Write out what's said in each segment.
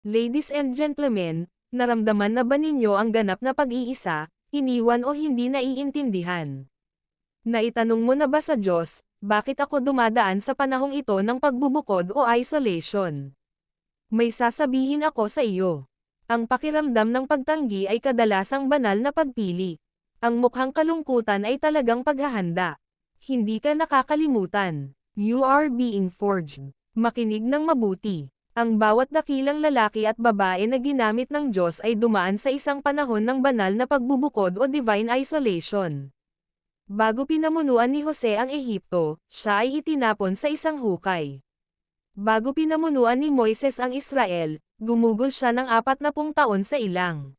Ladies and gentlemen, naramdaman na ba ninyo ang ganap na pag-iisa, iniwan o hindi naiintindihan? Naitanong mo na ba sa Diyos, bakit ako dumadaan sa panahong ito ng pagbubukod o isolation? May sasabihin ako sa iyo. Ang pakiramdam ng pagtanggi ay kadalasang banal na pagpili. Ang mukhang kalungkutan ay talagang paghahanda. Hindi ka nakakalimutan. You are being forged. Makinig ng mabuti. Ang bawat dakilang lalaki at babae na ginamit ng Diyos ay dumaan sa isang panahon ng banal na pagbubukod o divine isolation. Bago pinamunuan ni Jose ang Ehipto, siya ay itinapon sa isang hukay. Bago pinamunuan ni Moises ang Israel, gumugol siya ng apat na pung taon sa ilang.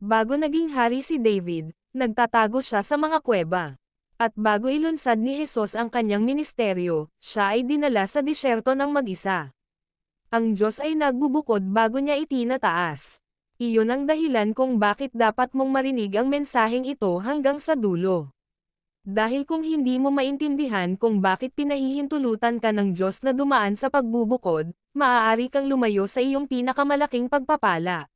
Bago naging hari si David, nagtatago siya sa mga kuweba. At bago ilunsad ni Jesus ang kanyang ministeryo, siya ay dinala sa disyerto ng mag-isa. Ang Diyos ay nagbubukod bago niya itinataas. Iyon ang dahilan kung bakit dapat mong marinig ang mensaheng ito hanggang sa dulo. Dahil kung hindi mo maintindihan kung bakit pinahihintulutan ka ng Diyos na dumaan sa pagbubukod, maaari kang lumayo sa iyong pinakamalaking pagpapala.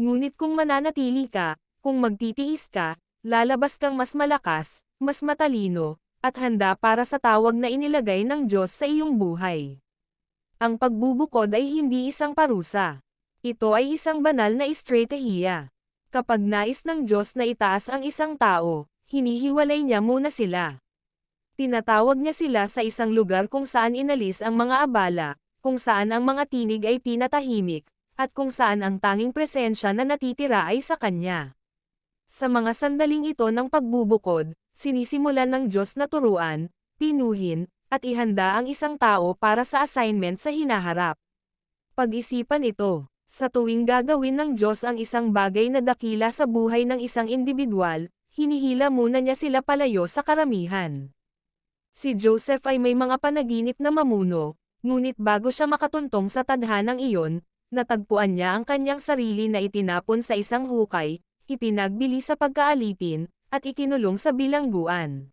Ngunit kung mananatili ka, kung magtitiis ka, lalabas kang mas malakas, mas matalino, at handa para sa tawag na inilagay ng Diyos sa iyong buhay. Ang pagbubukod ay hindi isang parusa. Ito ay isang banal na estratehiya. Kapag nais ng Diyos na itaas ang isang tao, hinihiwalay niya muna sila. Tinatawag niya sila sa isang lugar kung saan inalis ang mga abala, kung saan ang mga tinig ay pinatahimik, at kung saan ang tanging presensya na natitira ay sa kanya. Sa mga sandaling ito ng pagbubukod, sinisimulan ng Diyos na turuan, pinuhin, at ihanda ang isang tao para sa assignment sa hinaharap. Pag-isipan ito, sa tuwing gagawin ng Diyos ang isang bagay na dakila sa buhay ng isang individual, hinihila muna niya sila palayo sa karamihan. Si Joseph ay may mga panaginip na mamuno, ngunit bago siya makatuntong sa tadhanang iyon, natagpuan niya ang kanyang sarili na itinapon sa isang hukay, ipinagbili sa pagkaalipin, at ikinulong sa bilangguan.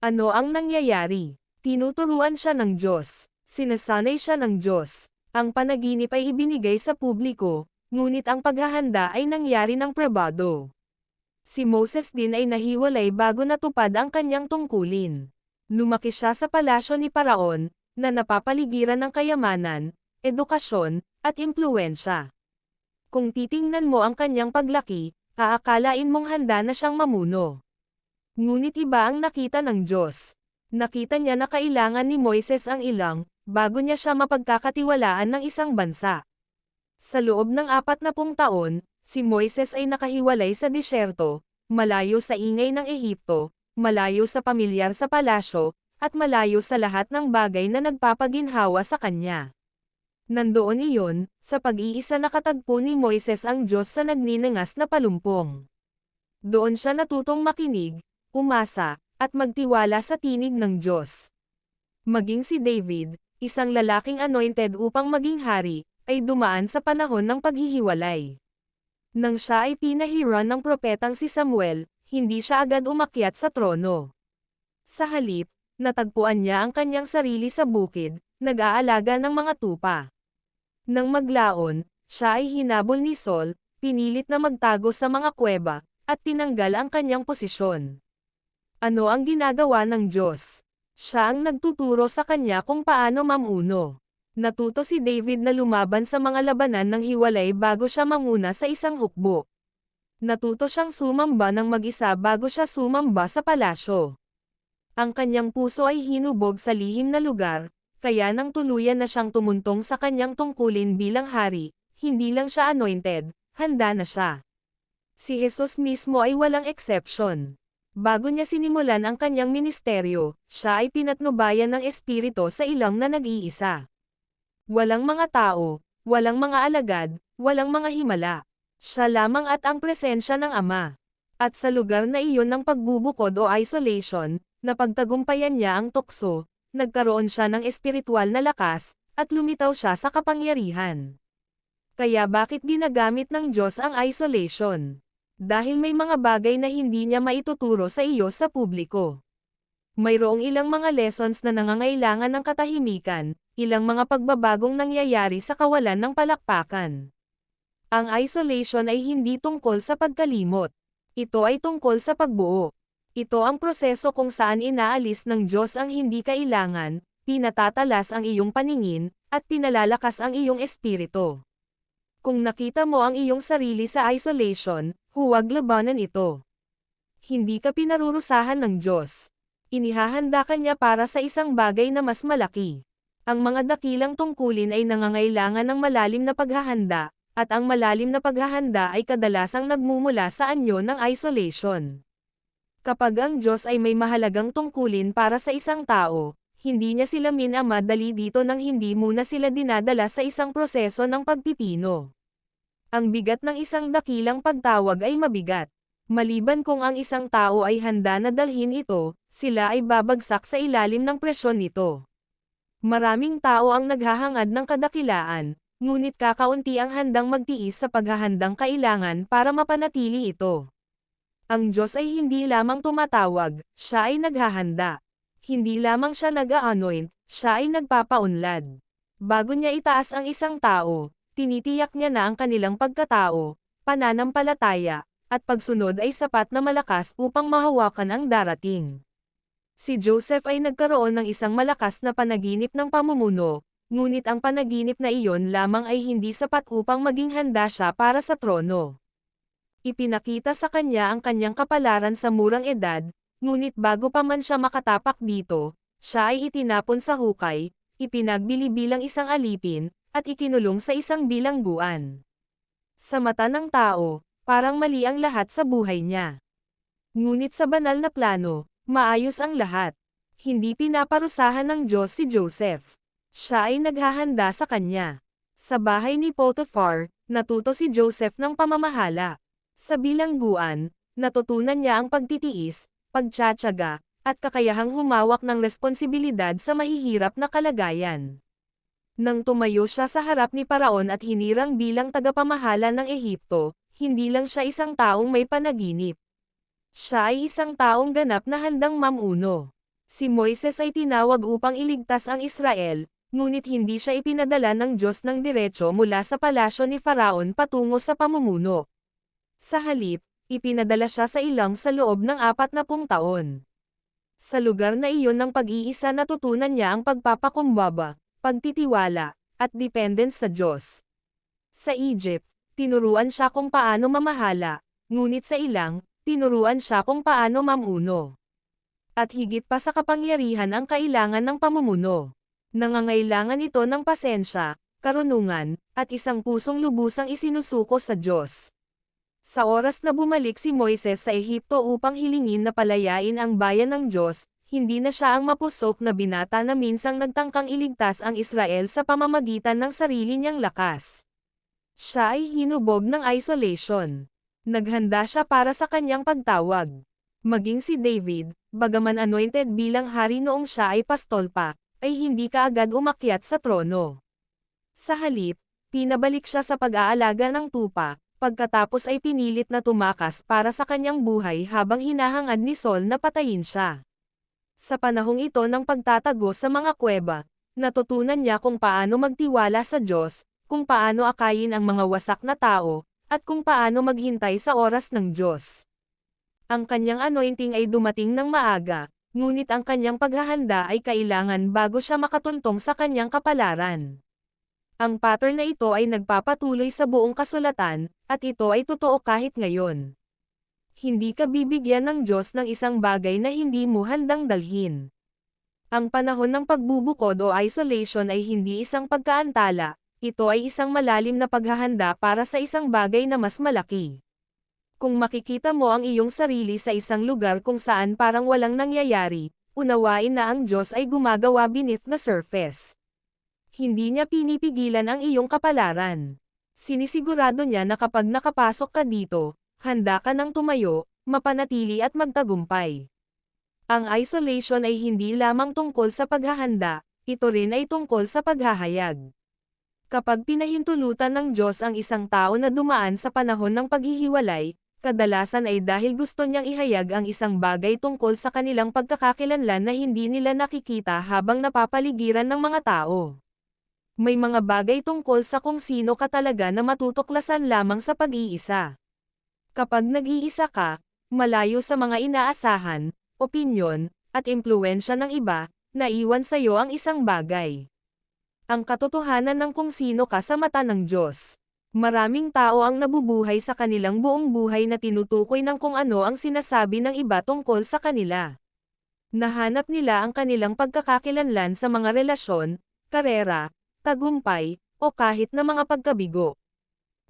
Ano ang nangyayari? Tinuturuan siya ng Diyos, sinasanay siya ng Diyos. Ang panaginip ay ibinigay sa publiko, ngunit ang paghahanda ay nangyari ng pribado. Si Moses din ay nahiwalay bago natupad ang kanyang tungkulin. Lumaki siya sa palasyo ni Paraon, na napapaligiran ng kayamanan, edukasyon, at impluensya. Kung titingnan mo ang kanyang paglaki, aakalain mong handa na siyang mamuno. Ngunit iba ang nakita ng Diyos. Nakita niya na kailangan ni Moises ang ilang, bago niya siya mapagkakatiwalaan ng isang bansa. Sa loob ng apat na pung taon, si Moises ay nakahiwalay sa disyerto, malayo sa ingay ng Ehipto, malayo sa pamilyar sa palasyo, at malayo sa lahat ng bagay na nagpapaginhawa sa kanya. Nandoon iyon, sa pag-iisa nakatagpo ni Moises ang Diyos sa nagninangas na palumpong. Doon siya natutong makinig, umasa, at magtiwala sa tinig ng Diyos. Maging si David, isang lalaking anointed upang maging hari, ay dumaan sa panahon ng paghihiwalay. Nang siya ay pinahiran ng propetang si Samuel, hindi siya agad umakyat sa trono. Sa halip, natagpuan niya ang kanyang sarili sa bukid, nag-aalaga ng mga tupa. Nang maglaon, siya ay hinabol ni Saul, pinilit na magtago sa mga kuweba, at tinanggal ang kanyang posisyon. Ano ang ginagawa ng Diyos? Siya ang nagtuturo sa kanya kung paano mamuno. Natuto si David na lumaban sa mga labanan ng hiwalay bago siya manguna sa isang hukbo. Natuto siyang sumamba ng mag-isa bago siya sumamba sa palasyo. Ang kanyang puso ay hinubog sa lihim na lugar, kaya nang tuluyan na siyang tumuntong sa kanyang tungkulin bilang hari, hindi lang siya anointed, handa na siya. Si Jesus mismo ay walang exception. Bago niya sinimulan ang kanyang ministeryo, siya ay pinatnubayan ng Espiritu sa ilang na nag-iisa. Walang mga tao, walang mga alagad, walang mga himala. Siya lamang at ang presensya ng Ama. At sa lugar na iyon ng pagbubukod o isolation, napagtagumpayan niya ang tukso, nagkaroon siya ng espiritual na lakas, at lumitaw siya sa kapangyarihan. Kaya bakit ginagamit ng Diyos ang isolation? Dahil may mga bagay na hindi niya maituturo sa iyo sa publiko. Mayroong ilang mga lessons na nangangailangan ng katahimikan, ilang mga pagbabagong nangyayari sa kawalan ng palakpakan. Ang isolation ay hindi tungkol sa pagkalimot. Ito ay tungkol sa pagbuo. Ito ang proseso kung saan inaalis ng Diyos ang hindi kailangan, pinatatalas ang iyong paningin, at pinalalakas ang iyong espiritu. Kung nakita mo ang iyong sarili sa isolation, huwag labanan ito. Hindi ka pinarurusahan ng Diyos. Inihahanda ka niya para sa isang bagay na mas malaki. Ang mga dakilang tungkulin ay nangangailangan ng malalim na paghahanda, at ang malalim na paghahanda ay kadalasang nagmumula sa anyo ng isolation. Kapag ang Diyos ay may mahalagang tungkulin para sa isang tao, hindi niya sila minamadali dito nang hindi muna sila dinadala sa isang proseso ng pagpipino. Ang bigat ng isang dakilang pagtawag ay mabigat. Maliban kung ang isang tao ay handa na dalhin ito, sila ay babagsak sa ilalim ng presyon nito. Maraming tao ang naghahangad ng kadakilaan, ngunit kakaunti ang handang magtiis sa paghahandang kailangan para mapanatili ito. Ang Diyos ay hindi lamang tumatawag, siya ay naghahanda. Hindi lamang siya nag-anoint, siya ay nagpapaunlad. Bago niya itaas ang isang tao, tinitiyak niya na ang kanilang pagkatao, pananampalataya, at pagsunod ay sapat na malakas upang mahawakan ang darating. Si Joseph ay nagkaroon ng isang malakas na panaginip ng pamumuno, ngunit ang panaginip na iyon lamang ay hindi sapat upang maging handa siya para sa trono. Ipinakita sa kanya ang kanyang kapalaran sa murang edad, ngunit bago pa man siya makatapak dito, siya ay itinapon sa hukay, ipinagbili bilang isang alipin, at ikinulong sa isang bilangguan. Sa mata ng tao, parang mali ang lahat sa buhay niya. Ngunit sa banal na plano, maayos ang lahat. Hindi pinaparusahan ng Diyos si Joseph. Siya ay naghahanda sa kanya. Sa bahay ni Potiphar, natuto si Joseph ng pamamahala. Sa bilangguan, natutunan niya ang pagtitiis, pagtsatsaga, at kakayahang humawak ng responsibilidad sa mahihirap na kalagayan. Nang tumayo siya sa harap ni Paraon at hinirang bilang tagapamahala ng Ehipto, hindi lang siya isang taong may panaginip. Siya ay isang taong ganap na handang mamuno. Si Moises ay tinawag upang iligtas ang Israel, ngunit hindi siya ipinadala ng Diyos ng diretsyo mula sa palasyo ni Faraon patungo sa pamumuno. Sa halip, ipinadala siya sa ilang sa loob ng apat na pung taon. Sa lugar na iyon ng pag-iisa natutunan niya ang pagpapakumbaba, pagtitiwala, at dependence sa Diyos. Sa Egypt, tinuruan siya kung paano mamahala, ngunit sa ilang, tinuruan siya kung paano mamuno. At higit pa sa kapangyarihan ang kailangan ng pamumuno. Nangangailangan ito ng pasensya, karunungan, at isang pusong lubusang isinusuko sa Diyos. Sa oras na bumalik si Moises sa Ehipto upang hilingin na palayain ang bayan ng Diyos, hindi na siya ang mapusok na binata na minsang nagtangkang iligtas ang Israel sa pamamagitan ng sarili niyang lakas. Siya ay hinubog ng isolation. Naghanda siya para sa kanyang pagtawag. Maging si David, bagaman anointed bilang hari noong siya ay pastol pa, ay hindi kaagad umakyat sa trono. Sa halip, pinabalik siya sa pag-aalaga ng tupa, pagkatapos ay pinilit na tumakas para sa kanyang buhay habang hinahangad ni Sol na patayin siya. Sa panahong ito ng pagtatago sa mga kuweba, natutunan niya kung paano magtiwala sa Diyos, kung paano akayin ang mga wasak na tao, at kung paano maghintay sa oras ng Diyos. Ang kanyang anointing ay dumating ng maaga, ngunit ang kanyang paghahanda ay kailangan bago siya makatuntong sa kanyang kapalaran. Ang pattern na ito ay nagpapatuloy sa buong kasulatan, at ito ay totoo kahit ngayon. Hindi ka bibigyan ng Diyos ng isang bagay na hindi mo handang dalhin. Ang panahon ng pagbubukod o isolation ay hindi isang pagkaantala, ito ay isang malalim na paghahanda para sa isang bagay na mas malaki. Kung makikita mo ang iyong sarili sa isang lugar kung saan parang walang nangyayari, unawain na ang Diyos ay gumagawa beneath the surface hindi niya pinipigilan ang iyong kapalaran. Sinisigurado niya na kapag nakapasok ka dito, handa ka ng tumayo, mapanatili at magtagumpay. Ang isolation ay hindi lamang tungkol sa paghahanda, ito rin ay tungkol sa paghahayag. Kapag pinahintulutan ng Diyos ang isang tao na dumaan sa panahon ng paghihiwalay, kadalasan ay dahil gusto niyang ihayag ang isang bagay tungkol sa kanilang pagkakakilanlan na hindi nila nakikita habang napapaligiran ng mga tao. May mga bagay tungkol sa kung sino ka talaga na matutuklasan lamang sa pag-iisa. Kapag nag-iisa ka, malayo sa mga inaasahan, opinyon, at impluensya ng iba, naiwan sa iyo ang isang bagay. Ang katotohanan ng kung sino ka sa mata ng Diyos. Maraming tao ang nabubuhay sa kanilang buong buhay na tinutukoy ng kung ano ang sinasabi ng iba tungkol sa kanila. Nahanap nila ang kanilang pagkakakilanlan sa mga relasyon, karera, tagumpay, o kahit na mga pagkabigo.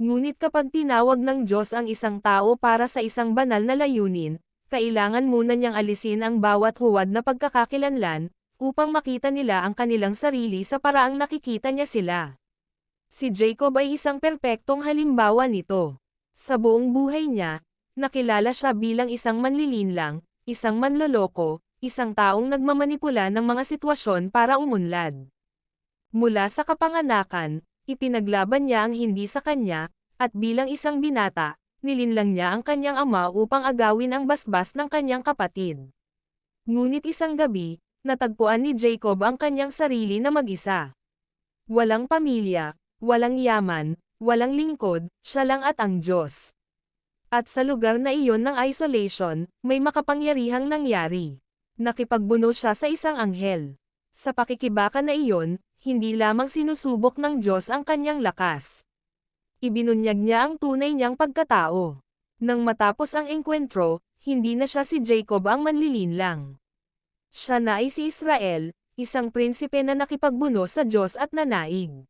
Ngunit kapag tinawag ng Diyos ang isang tao para sa isang banal na layunin, kailangan muna niyang alisin ang bawat huwad na pagkakakilanlan, upang makita nila ang kanilang sarili sa paraang nakikita niya sila. Si Jacob ay isang perpektong halimbawa nito. Sa buong buhay niya, nakilala siya bilang isang manlilinlang, isang manloloko, isang taong nagmamanipula ng mga sitwasyon para umunlad. Mula sa kapanganakan, ipinaglaban niya ang hindi sa kanya, at bilang isang binata, nilinlang niya ang kanyang ama upang agawin ang basbas ng kanyang kapatid. Ngunit isang gabi, natagpuan ni Jacob ang kanyang sarili na mag-isa. Walang pamilya, walang yaman, walang lingkod, siya lang at ang Diyos. At sa lugar na iyon ng isolation, may makapangyarihang nangyari. Nakipagbuno siya sa isang anghel. Sa pakikibaka na iyon, hindi lamang sinusubok ng Diyos ang kanyang lakas. Ibinunyag niya ang tunay niyang pagkatao. Nang matapos ang engkwentro, hindi na siya si Jacob ang manlilinlang. Siya na ay si Israel, isang prinsipe na nakipagbuno sa Diyos at nanaig.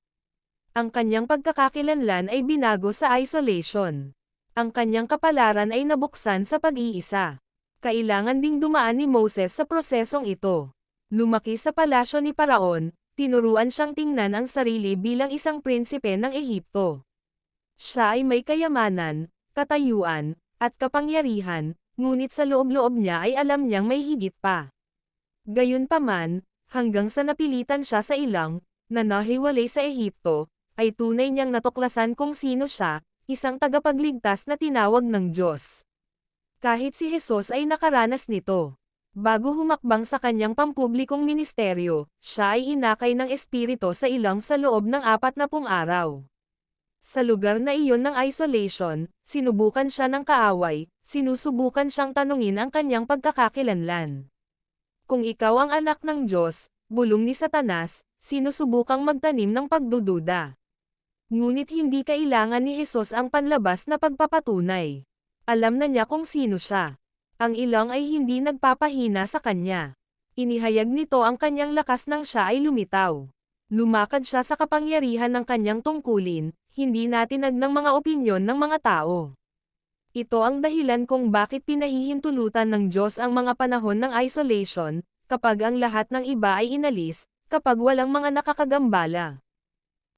Ang kanyang pagkakakilanlan ay binago sa isolation. Ang kanyang kapalaran ay nabuksan sa pag-iisa. Kailangan ding dumaan ni Moses sa prosesong ito. Lumaki sa palasyo ni Paraon, tinuruan siyang tingnan ang sarili bilang isang prinsipe ng Ehipto. Siya ay may kayamanan, katayuan, at kapangyarihan, ngunit sa loob-loob niya ay alam niyang may higit pa. Gayunpaman, hanggang sa napilitan siya sa ilang, na nahiwalay sa Ehipto, ay tunay niyang natuklasan kung sino siya, isang tagapagligtas na tinawag ng Diyos. Kahit si Jesus ay nakaranas nito. Bago humakbang sa kanyang pampublikong ministeryo, siya ay inakay ng espirito sa ilang sa loob ng apat na pung araw. Sa lugar na iyon ng isolation, sinubukan siya ng kaaway, sinusubukan siyang tanungin ang kanyang pagkakakilanlan. Kung ikaw ang anak ng Diyos, bulong ni Satanas, sinusubukang magtanim ng pagdududa. Ngunit hindi kailangan ni Jesus ang panlabas na pagpapatunay. Alam na niya kung sino siya. Ang ilang ay hindi nagpapahina sa kanya. Inihayag nito ang kanyang lakas nang siya ay lumitaw. Lumakad siya sa kapangyarihan ng kanyang tungkulin, hindi natinag ng mga opinyon ng mga tao. Ito ang dahilan kung bakit pinahihintulutan ng Diyos ang mga panahon ng isolation, kapag ang lahat ng iba ay inalis, kapag walang mga nakakagambala.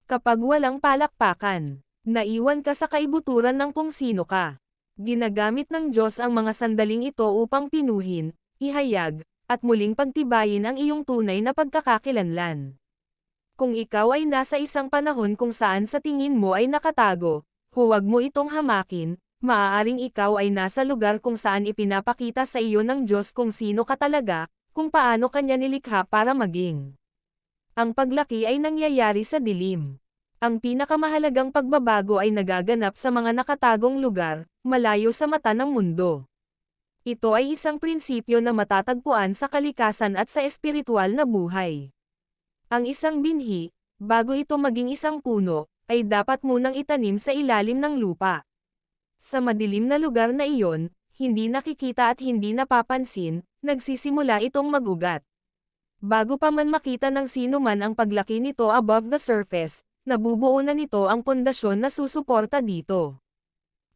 Kapag walang palakpakan, naiwan ka sa kaibuturan ng kung sino ka. Ginagamit ng Diyos ang mga sandaling ito upang pinuhin, ihayag, at muling pagtibayin ang iyong tunay na pagkakakilanlan. Kung ikaw ay nasa isang panahon kung saan sa tingin mo ay nakatago, huwag mo itong hamakin, maaaring ikaw ay nasa lugar kung saan ipinapakita sa iyo ng Diyos kung sino ka talaga, kung paano kanya nilikha para maging. Ang paglaki ay nangyayari sa dilim. Ang pinakamahalagang pagbabago ay nagaganap sa mga nakatagong lugar, malayo sa mata ng mundo. Ito ay isang prinsipyo na matatagpuan sa kalikasan at sa espiritual na buhay. Ang isang binhi, bago ito maging isang puno, ay dapat munang itanim sa ilalim ng lupa. Sa madilim na lugar na iyon, hindi nakikita at hindi napapansin, nagsisimula itong magugat. Bago pa man makita ng sino man ang paglaki nito above the surface, nabubuo na nito ang pundasyon na susuporta dito.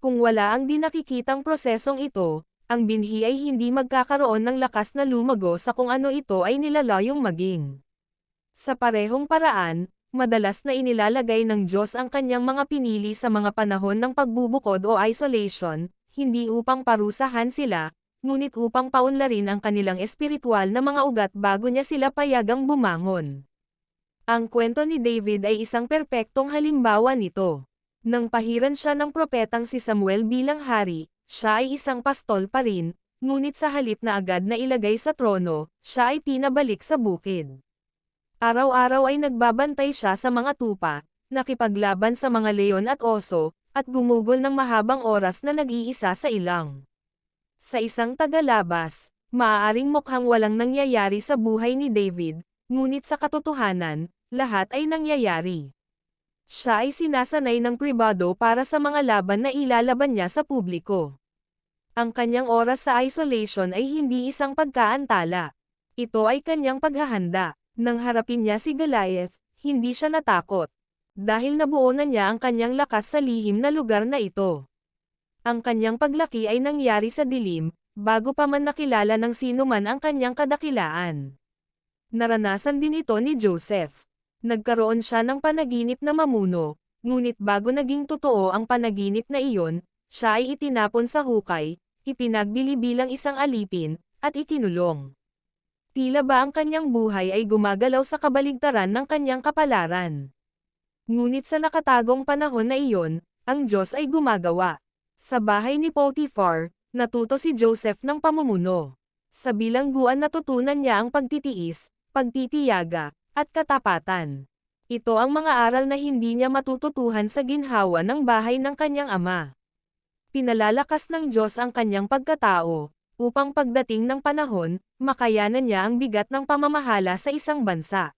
Kung wala ang di nakikitang prosesong ito, ang binhi ay hindi magkakaroon ng lakas na lumago sa kung ano ito ay nilalayong maging. Sa parehong paraan, madalas na inilalagay ng Diyos ang kanyang mga pinili sa mga panahon ng pagbubukod o isolation, hindi upang parusahan sila, ngunit upang paunlarin ang kanilang espiritual na mga ugat bago niya sila payagang bumangon. Ang kwento ni David ay isang perpektong halimbawa nito. Nang pahiran siya ng propetang si Samuel bilang hari, siya ay isang pastol pa rin, ngunit sa halip na agad na ilagay sa trono, siya ay pinabalik sa bukid. Araw-araw ay nagbabantay siya sa mga tupa, nakipaglaban sa mga leon at oso, at gumugol ng mahabang oras na nag-iisa sa ilang. Sa isang tagalabas, maaaring mukhang walang nangyayari sa buhay ni David, ngunit sa katotohanan, lahat ay nangyayari. Siya ay sinasanay ng pribado para sa mga laban na ilalaban niya sa publiko. Ang kanyang oras sa isolation ay hindi isang pagkaantala. Ito ay kanyang paghahanda. Nang harapin niya si Goliath, hindi siya natakot. Dahil nabuo na niya ang kanyang lakas sa lihim na lugar na ito. Ang kanyang paglaki ay nangyari sa dilim, bago pa man nakilala ng sino man ang kanyang kadakilaan. Naranasan din ito ni Joseph. Nagkaroon siya ng panaginip na mamuno, ngunit bago naging totoo ang panaginip na iyon, siya ay itinapon sa hukay, ipinagbili bilang isang alipin, at ikinulong. Tila ba ang kanyang buhay ay gumagalaw sa kabaligtaran ng kanyang kapalaran. Ngunit sa nakatagong panahon na iyon, ang Diyos ay gumagawa. Sa bahay ni Potiphar, natuto si Joseph ng pamumuno. Sa bilangguan natutunan niya ang pagtitiis, pagtitiyaga, at katapatan. Ito ang mga aral na hindi niya matututuhan sa ginhawa ng bahay ng kanyang ama. Pinalalakas ng Diyos ang kanyang pagkatao, upang pagdating ng panahon, makayanan niya ang bigat ng pamamahala sa isang bansa.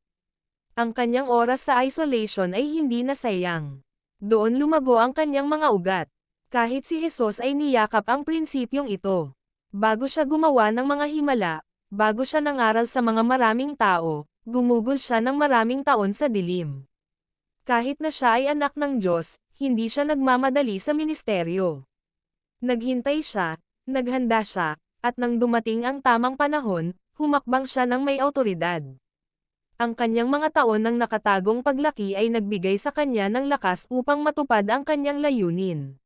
Ang kanyang oras sa isolation ay hindi nasayang. Doon lumago ang kanyang mga ugat. Kahit si Jesus ay niyakap ang prinsipyong ito. Bago siya gumawa ng mga himala, bago siya nangaral sa mga maraming tao, gumugol siya ng maraming taon sa dilim. Kahit na siya ay anak ng Diyos, hindi siya nagmamadali sa ministeryo. Naghintay siya, naghanda siya, at nang dumating ang tamang panahon, humakbang siya ng may autoridad. Ang kanyang mga taon ng nakatagong paglaki ay nagbigay sa kanya ng lakas upang matupad ang kanyang layunin.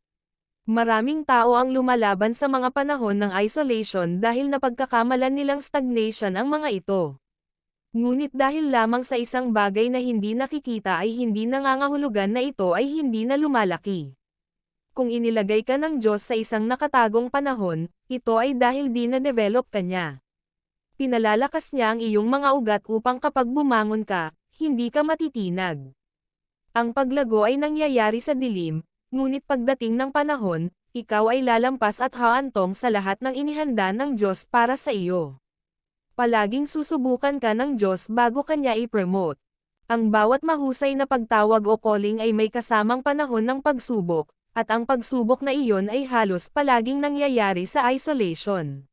Maraming tao ang lumalaban sa mga panahon ng isolation dahil napagkakamalan nilang stagnation ang mga ito. Ngunit dahil lamang sa isang bagay na hindi nakikita ay hindi nangangahulugan na ito ay hindi na lumalaki. Kung inilagay ka ng Diyos sa isang nakatagong panahon, ito ay dahil di na-develop ka niya. Pinalalakas niya ang iyong mga ugat upang kapag bumangon ka, hindi ka matitinag. Ang paglago ay nangyayari sa dilim, ngunit pagdating ng panahon, ikaw ay lalampas at haantong sa lahat ng inihanda ng Diyos para sa iyo palaging susubukan ka ng Diyos bago kanya i-promote. Ang bawat mahusay na pagtawag o calling ay may kasamang panahon ng pagsubok, at ang pagsubok na iyon ay halos palaging nangyayari sa isolation.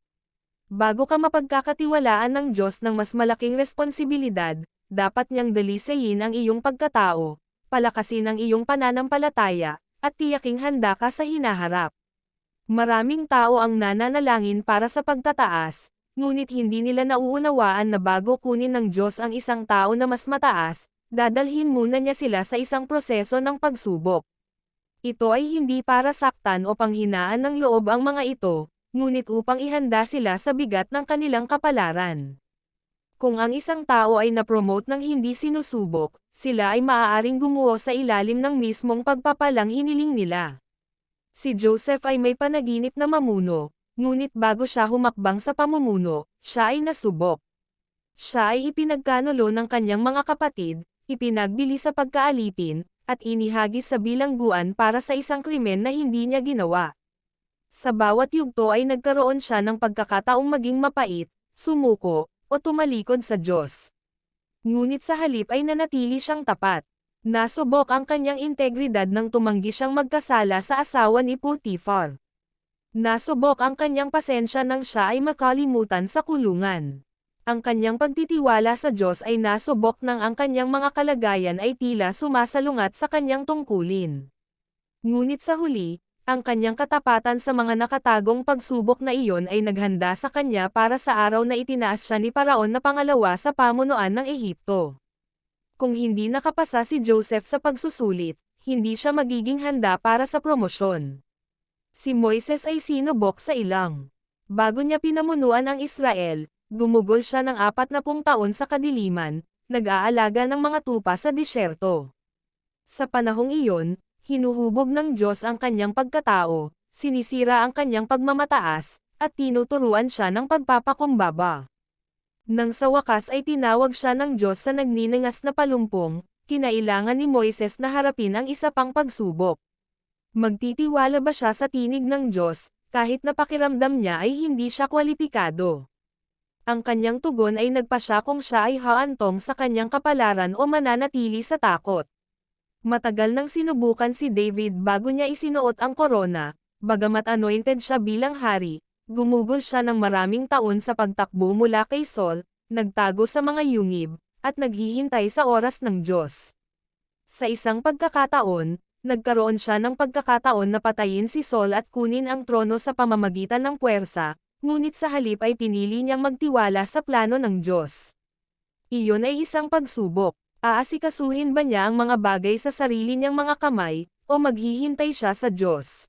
Bago ka mapagkakatiwalaan ng Diyos ng mas malaking responsibilidad, dapat niyang dalisayin ang iyong pagkatao, palakasin ang iyong pananampalataya, at tiyaking handa ka sa hinaharap. Maraming tao ang nananalangin para sa pagtataas, ngunit hindi nila nauunawaan na bago kunin ng Diyos ang isang tao na mas mataas, dadalhin muna niya sila sa isang proseso ng pagsubok. Ito ay hindi para saktan o panghinaan ng loob ang mga ito, ngunit upang ihanda sila sa bigat ng kanilang kapalaran. Kung ang isang tao ay napromote ng hindi sinusubok, sila ay maaaring gumuho sa ilalim ng mismong pagpapalang hiniling nila. Si Joseph ay may panaginip na mamuno, Ngunit bago siya humakbang sa pamumuno, siya ay nasubok. Siya ay ipinagkanulo ng kanyang mga kapatid, ipinagbili sa pagkaalipin, at inihagis sa bilangguan para sa isang krimen na hindi niya ginawa. Sa bawat yugto ay nagkaroon siya ng pagkakataong maging mapait, sumuko, o tumalikod sa Diyos. Ngunit sa halip ay nanatili siyang tapat. Nasubok ang kanyang integridad nang tumanggi siyang magkasala sa asawa ni Potiphar. Nasubok ang kanyang pasensya nang siya ay makalimutan sa kulungan. Ang kanyang pagtitiwala sa Diyos ay nasubok nang ang kanyang mga kalagayan ay tila sumasalungat sa kanyang tungkulin. Ngunit sa huli, ang kanyang katapatan sa mga nakatagong pagsubok na iyon ay naghanda sa kanya para sa araw na itinaas siya ni Paraon na pangalawa sa pamunuan ng Ehipto. Kung hindi nakapasa si Joseph sa pagsusulit, hindi siya magiging handa para sa promosyon. Si Moises ay sinubok sa ilang. Bago niya pinamunuan ang Israel, gumugol siya ng apat na pung taon sa kadiliman, nag-aalaga ng mga tupa sa disyerto. Sa panahong iyon, hinuhubog ng Diyos ang kanyang pagkatao, sinisira ang kanyang pagmamataas, at tinuturuan siya ng pagpapakumbaba. Nang sa wakas ay tinawag siya ng Diyos sa nagniningas na palumpong, kinailangan ni Moises na harapin ang isa pang pagsubok. Magtitiwala ba siya sa tinig ng Diyos, kahit na pakiramdam niya ay hindi siya kwalipikado? Ang kanyang tugon ay nagpasya kung siya ay haantong sa kanyang kapalaran o mananatili sa takot. Matagal nang sinubukan si David bago niya isinuot ang korona, bagamat anointed siya bilang hari, gumugol siya ng maraming taon sa pagtakbo mula kay Saul, nagtago sa mga yungib, at naghihintay sa oras ng Diyos. Sa isang pagkakataon, nagkaroon siya ng pagkakataon na patayin si Saul at kunin ang trono sa pamamagitan ng puwersa, ngunit sa halip ay pinili niyang magtiwala sa plano ng Diyos. Iyon ay isang pagsubok. Aasikasuhin ba niya ang mga bagay sa sarili niyang mga kamay, o maghihintay siya sa Diyos?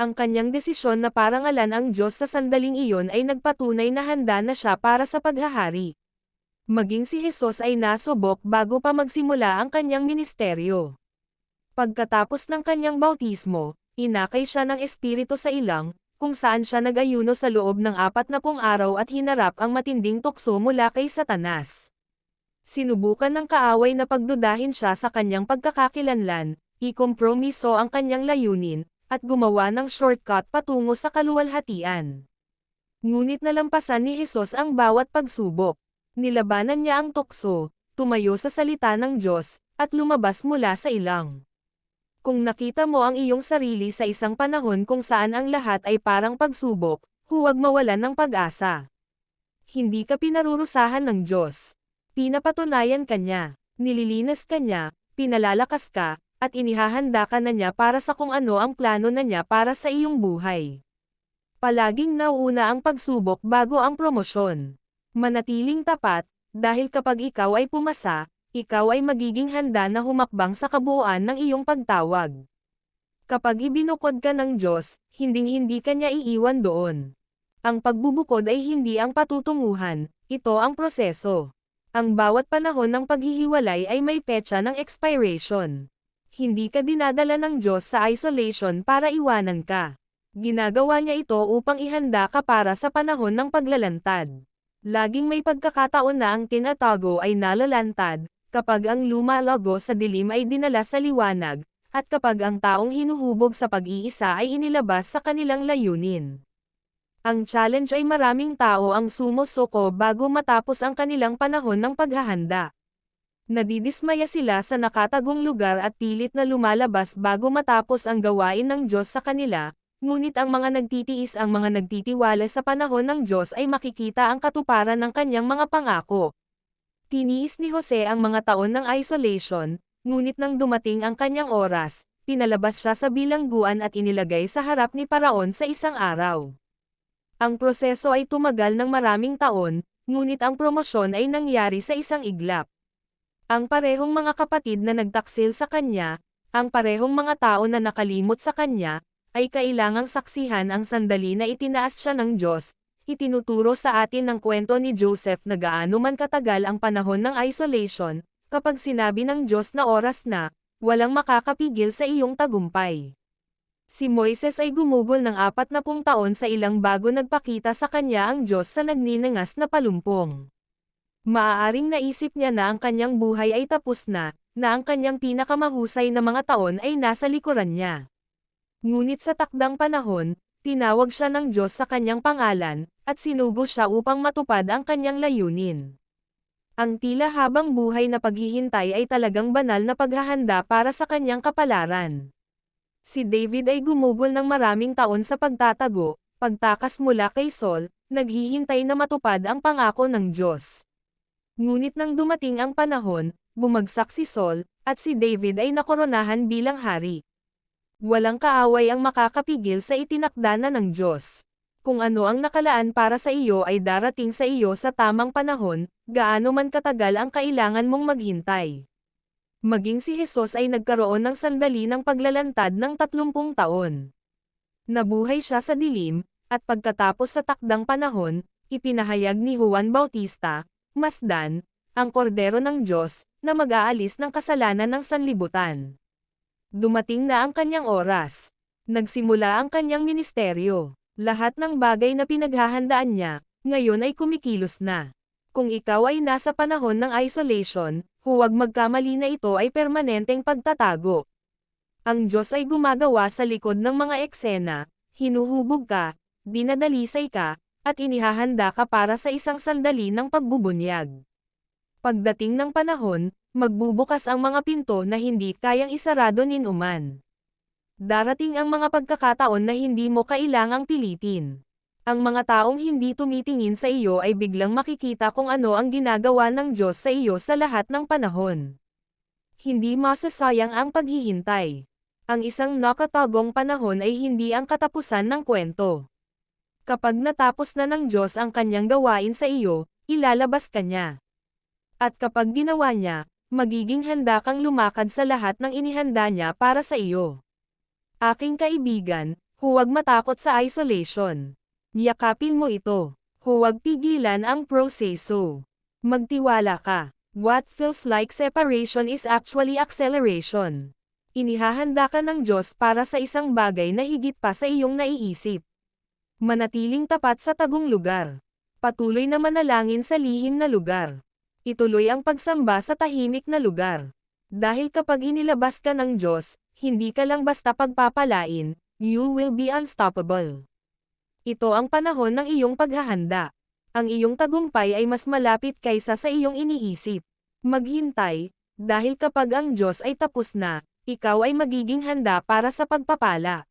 Ang kanyang desisyon na parangalan ang Diyos sa sandaling iyon ay nagpatunay na handa na siya para sa paghahari. Maging si Jesus ay nasubok bago pa magsimula ang kanyang ministeryo. Pagkatapos ng kanyang bautismo, inakay siya ng Espiritu sa ilang, kung saan siya nag-ayuno sa loob ng apat na pong araw at hinarap ang matinding tukso mula kay Satanas. Sinubukan ng kaaway na pagdudahin siya sa kanyang pagkakakilanlan, ikompromiso ang kanyang layunin, at gumawa ng shortcut patungo sa kaluwalhatian. Ngunit nalampasan ni Jesus ang bawat pagsubok. Nilabanan niya ang tukso, tumayo sa salita ng Diyos, at lumabas mula sa ilang. Kung nakita mo ang iyong sarili sa isang panahon kung saan ang lahat ay parang pagsubok, huwag mawalan ng pag-asa. Hindi ka pinarurusahan ng Diyos. Pinapatunayan ka niya, nililinas ka niya, pinalalakas ka, at inihahanda ka na niya para sa kung ano ang plano na niya para sa iyong buhay. Palaging nauuna ang pagsubok bago ang promosyon. Manatiling tapat, dahil kapag ikaw ay pumasa, ikaw ay magiging handa na humakbang sa kabuuan ng iyong pagtawag. Kapag ibinukod ka ng Diyos, hinding-hindi ka niya iiwan doon. Ang pagbubukod ay hindi ang patutunguhan, ito ang proseso. Ang bawat panahon ng paghihiwalay ay may petsa ng expiration. Hindi ka dinadala ng Diyos sa isolation para iwanan ka. Ginagawa niya ito upang ihanda ka para sa panahon ng paglalantad. Laging may pagkakataon na ang tinatago ay nalalantad, kapag ang lumalago sa dilim ay dinala sa liwanag, at kapag ang taong hinuhubog sa pag-iisa ay inilabas sa kanilang layunin. Ang challenge ay maraming tao ang sumusuko bago matapos ang kanilang panahon ng paghahanda. Nadidismaya sila sa nakatagong lugar at pilit na lumalabas bago matapos ang gawain ng Diyos sa kanila, ngunit ang mga nagtitiis ang mga nagtitiwala sa panahon ng Diyos ay makikita ang katuparan ng kanyang mga pangako. Tiniis ni Jose ang mga taon ng isolation, ngunit nang dumating ang kanyang oras, pinalabas siya sa bilangguan at inilagay sa harap ni Paraon sa isang araw. Ang proseso ay tumagal ng maraming taon, ngunit ang promosyon ay nangyari sa isang iglap. Ang parehong mga kapatid na nagtaksil sa kanya, ang parehong mga tao na nakalimot sa kanya, ay kailangang saksihan ang sandali na itinaas siya ng Diyos, Itinuturo sa atin ng kwento ni Joseph na gaano man katagal ang panahon ng isolation, kapag sinabi ng Diyos na oras na, walang makakapigil sa iyong tagumpay. Si Moises ay gumugol ng apat na pung taon sa ilang bago nagpakita sa kanya ang Diyos sa nagninangas na palumpong. Maaaring naisip niya na ang kanyang buhay ay tapos na, na ang kanyang pinakamahusay na mga taon ay nasa likuran niya. Ngunit sa takdang panahon, tinawag siya ng Diyos sa kanyang pangalan, at sinugo siya upang matupad ang kanyang layunin. Ang tila habang buhay na paghihintay ay talagang banal na paghahanda para sa kanyang kapalaran. Si David ay gumugol ng maraming taon sa pagtatago, pagtakas mula kay Saul, naghihintay na matupad ang pangako ng Diyos. Ngunit nang dumating ang panahon, bumagsak si Saul, at si David ay nakoronahan bilang hari. Walang kaaway ang makakapigil sa itinakda na ng Diyos. Kung ano ang nakalaan para sa iyo ay darating sa iyo sa tamang panahon, gaano man katagal ang kailangan mong maghintay. Maging si Jesus ay nagkaroon ng sandali ng paglalantad ng 30 taon. Nabuhay siya sa dilim, at pagkatapos sa takdang panahon, ipinahayag ni Juan Bautista, Masdan, ang kordero ng Diyos, na mag-aalis ng kasalanan ng sanlibutan. Dumating na ang kanyang oras. Nagsimula ang kanyang ministeryo. Lahat ng bagay na pinaghahandaan niya, ngayon ay kumikilos na. Kung ikaw ay nasa panahon ng isolation, huwag magkamali na ito ay permanenteng pagtatago. Ang Diyos ay gumagawa sa likod ng mga eksena, hinuhubog ka, dinadalisay ka, at inihahanda ka para sa isang sandali ng pagbubunyag. Pagdating ng panahon, magbubukas ang mga pinto na hindi kayang isarado ninuman. Darating ang mga pagkakataon na hindi mo kailangang pilitin. Ang mga taong hindi tumitingin sa iyo ay biglang makikita kung ano ang ginagawa ng Diyos sa iyo sa lahat ng panahon. Hindi masasayang ang paghihintay. Ang isang nakatagong panahon ay hindi ang katapusan ng kwento. Kapag natapos na ng Diyos ang kanyang gawain sa iyo, ilalabas ka niya. At kapag ginawa niya, magiging handa kang lumakad sa lahat ng inihanda niya para sa iyo. Aking kaibigan, huwag matakot sa isolation. Yakapin mo ito. Huwag pigilan ang proseso. Magtiwala ka. What feels like separation is actually acceleration. Inihahanda ka ng Diyos para sa isang bagay na higit pa sa iyong naiisip. Manatiling tapat sa tagong lugar. Patuloy na manalangin sa lihim na lugar. Ituloy ang pagsamba sa tahimik na lugar. Dahil kapag inilabas ka ng Diyos, hindi ka lang basta pagpapalain, you will be unstoppable. Ito ang panahon ng iyong paghahanda. Ang iyong tagumpay ay mas malapit kaysa sa iyong iniisip. Maghintay, dahil kapag ang Diyos ay tapos na, ikaw ay magiging handa para sa pagpapala.